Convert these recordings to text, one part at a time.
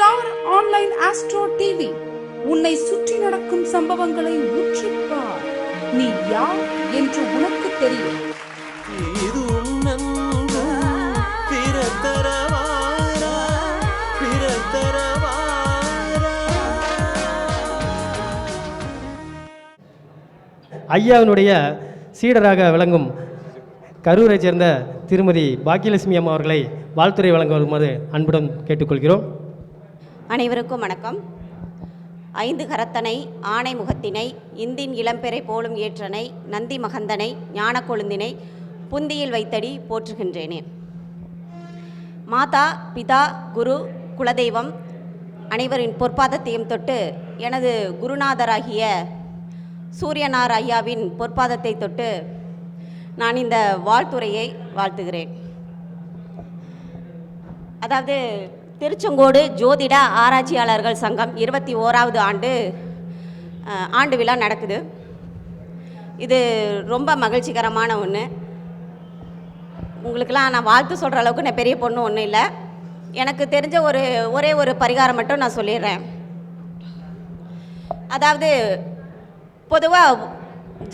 Star online astro TV. உன்னை சுற்றி நடக்கும் சம்பவங்களை உற்றுப்பார் நீ யார் என்று உனக்கு தெரியும். இது உன்னன்பு பிறத்தரவாரா பிறத்தரவாரா. ஐயாவினுடைய சீடராக விளங்கும் கரூரைச் சேர்ந்த திருமதி பாக்கியலட்சுமி அம்மா அவர்களை வாழ்த்துறை வழங்க வருமாறு அன்புடன் கேட்டுக்கொள்கிறோம். அனைவருக்கும் வணக்கம். ஐந்து கரத்தனை ஆனை முகத்தினை இந்தின் இளம்பெறை போலும் ஏற்றனை நந்தி மகந்தனை ஞான கொழுந்தினை புந்தியில் வைத்தடி போற்றுகின்றேனே. மாதா பிதா குரு குலதெய்வம் அனைவரின் பொற்பாதத்தையும் தொட்டு எனது குருநாதராகிய சூரியனார் ஐயாவின் பொற்பாதத்தை தொட்டு நான் இந்த வாழ்த்துரையை வாழ்த்துகிறேன். அதாவது திருச்செங்கோடு ஜோதிட ஆராய்ச்சியாளர்கள் சங்கம் இருபத்தி ஓராவது ஆண்டு ஆண்டு விழா நடக்குது. இது ரொம்ப மகிழ்ச்சிகரமான ஒன்று உங்களுக்கெல்லாம் நான் வாழ்த்து சொல்கிற அளவுக்கு நான் பெரிய பொண்ணு ஒன்றும் இல்லை. எனக்கு தெரிஞ்ச ஒரு ஒரே ஒரு பரிகாரம் மட்டும் நான் சொல்லிடுறேன். அதாவது பொதுவாக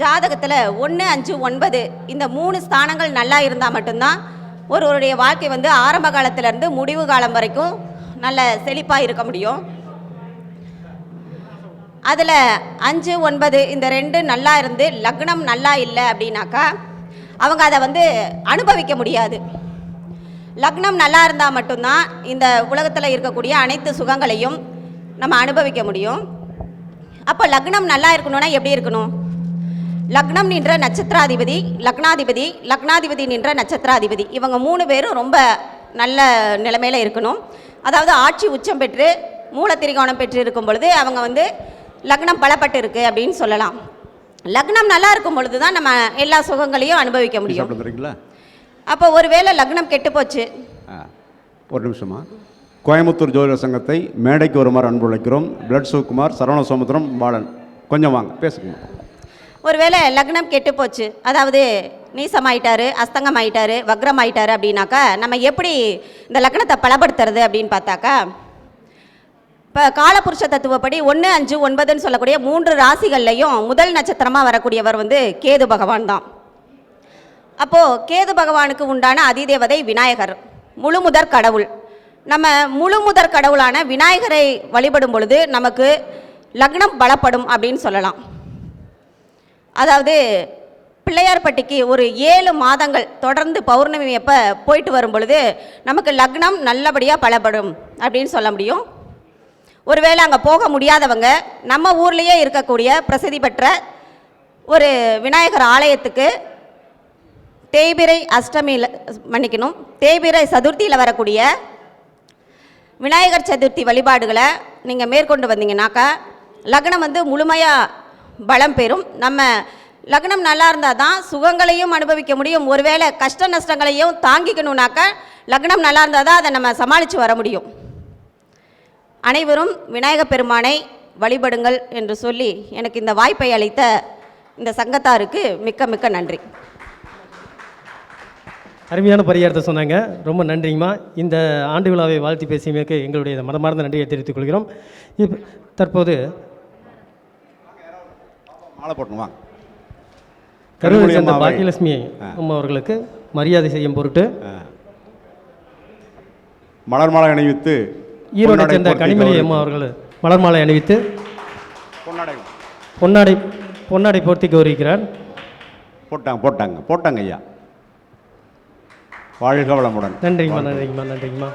ஜாதகத்தில் ஒன்று அஞ்சு ஒன்பது இந்த மூணு ஸ்தானங்கள் நல்லா இருந்தால் மட்டும்தான் ஒருவருடைய வாழ்க்கை வந்து ஆரம்ப காலத்திலேருந்து முடிவு காலம் வரைக்கும் நல்ல செழிப்பாக இருக்க முடியும். அதில் அஞ்சு ஒன்பது இந்த ரெண்டு நல்லா இருந்து லக்னம் நல்லா இல்லை அப்படின்னாக்கா அவங்க அதை வந்து அனுபவிக்க முடியாது. லக்னம் நல்லா இருந்தால் மட்டும்தான் இந்த உலகத்தில் இருக்கக்கூடிய அனைத்து சுகங்களையும் நம்ம அனுபவிக்க முடியும். அப்போ லக்னம் நல்லா இருக்கணும்னா எப்படி இருக்கணும்? லக்னம் நின்ற நட்சத்திராதிபதி லக்னாதிபதி லக்னாதிபதி நின்ற நட்சத்திராதிபதி. இவங்க மூணு பேரும் ரொம்ப நல்ல நிலைமையில் இருக்கணும். அதாவது ஆட்சி உச்சம் பெற்று மூலத்திரிகோணம் பெற்று இருக்கும் பொழுது அவங்க வந்து லக்னம் பலப்பட்டு இருக்கு அப்படின்னு சொல்லலாம். லக்னம் நல்லா இருக்கும் பொழுது தான் நம்ம எல்லா சுகங்களையும் அனுபவிக்க முடியும். அப்போ ஒருவேளை லக்னம் கெட்டு போச்சு. ஒரு நிமிஷமா. கோயம்புத்தூர் ஜோதிட சங்கத்தை மேடைக்கு வருமாறு அன்பு அழைக்கிறோம் பிளட் சுகுமார் சரவண சமுத்திரம் பாலன். கொஞ்சம் வாங்க பேசுங்க. ஒருவேளை லக்னம் கெட்டு போச்சு அதாவது நீசமாயிட்டாரு அஸ்தங்கம் ஆயிட்டாரு வக்ரம் ஆயிட்டாரு அப்படின்னாக்கா நம்ம எப்படி இந்த லக்னத்தை பலப்படுத்துறது அப்படின்னு பார்த்தாக்கா இப்போ காலபுருஷ தத்துவப்படி ஒன்று அஞ்சு ஒன்பதுன்னு சொல்லக்கூடிய மூன்று ராசிகள்லையும் முதல் நட்சத்திரமாக வரக்கூடியவர் வந்து கேது பகவான் தான். அப்போது கேது பகவானுக்கு உண்டான அதிதேவதை விநாயகர் முழுமுதற் கடவுள். நம்ம முழுமுதற் கடவுளான விநாயகரை வழிபடும் பொழுது நமக்கு லக்னம் பலப்படும் அப்படின்னு சொல்லலாம். அதாவது பிள்ளையார்பட்டிக்கு ஒரு ஏழு மாதங்கள் தொடர்ந்து பௌர்ணமி அப்போ போயிட்டு வரும் பொழுது நமக்கு லக்னம் நல்லபடியாக பலப்படும் அப்படின்னு சொல்ல முடியும். ஒருவேளை அங்கே போக முடியாதவங்க நம்ம ஊர்லேயே இருக்கக்கூடிய பிரசித்தி பெற்ற ஒரு விநாயகர் ஆலயத்துக்கு தேய்பிரை அஷ்டமியில் மன்னிக்கணும். தேய்பிரை சதுர்த்தியில் வரக்கூடிய விநாயகர் சதுர்த்தி வழிபாடுகளை நீங்கள் மேற்கொண்டு வந்தீங்கன்னாக்கா லக்னம் வந்து முழுமையாக பலம் பெறும். நம்ம லக்னம் நல்லா இருந்தால் தான் சுகங்களையும் அனுபவிக்க முடியும். ஒருவேளை கஷ்ட நஷ்டங்களையும் தாங்கிக்கணும்னாக்க லக்னம் நல்லா இருந்தால் தான் அதை நம்ம சமாளித்து வர முடியும். அனைவரும் விநாயகப் பெருமானை வழிபடுங்கள் என்று சொல்லி எனக்கு இந்த வாய்ப்பை அளித்த இந்த சங்கத்தாருக்கு மிக்க மிக்க நன்றி. அருமையான பரிகாரத்தை சொன்னாங்க. ரொம்ப நன்றிங்கம்மா. இந்த ஆண்டு விழாவை வாழ்த்தி பேசியமைக்கு எங்களுடைய மனமார்ந்த நன்றியை தெரிவித்துக் கொள்கிறோம். இப்போ தற்போது மாலை போட்டணும் வாங்க சேர்ந்த அம்மாவை. பாக்கியலட்சுமி. அம்மா அவர்களுக்கு மரியாதை செய்யும் பொருட்டு. மலர் மாலை அணிவித்து ஈரோடை சேர்ந்த கனிமொழி. அம்மா அவர்கள் மலர் மாலை அணிவித்து பொன்னாடை பொன்னாடை பொன்னாடை போர்த்தி கௌரவிக்கிறார் போட்டாங்க போட்டாங்க போட்டாங்க ஐயா வாழ்க வளமுடன் நன்றிங்கம்மா நன்றிங்கம்மா நன்றிங்கம்மா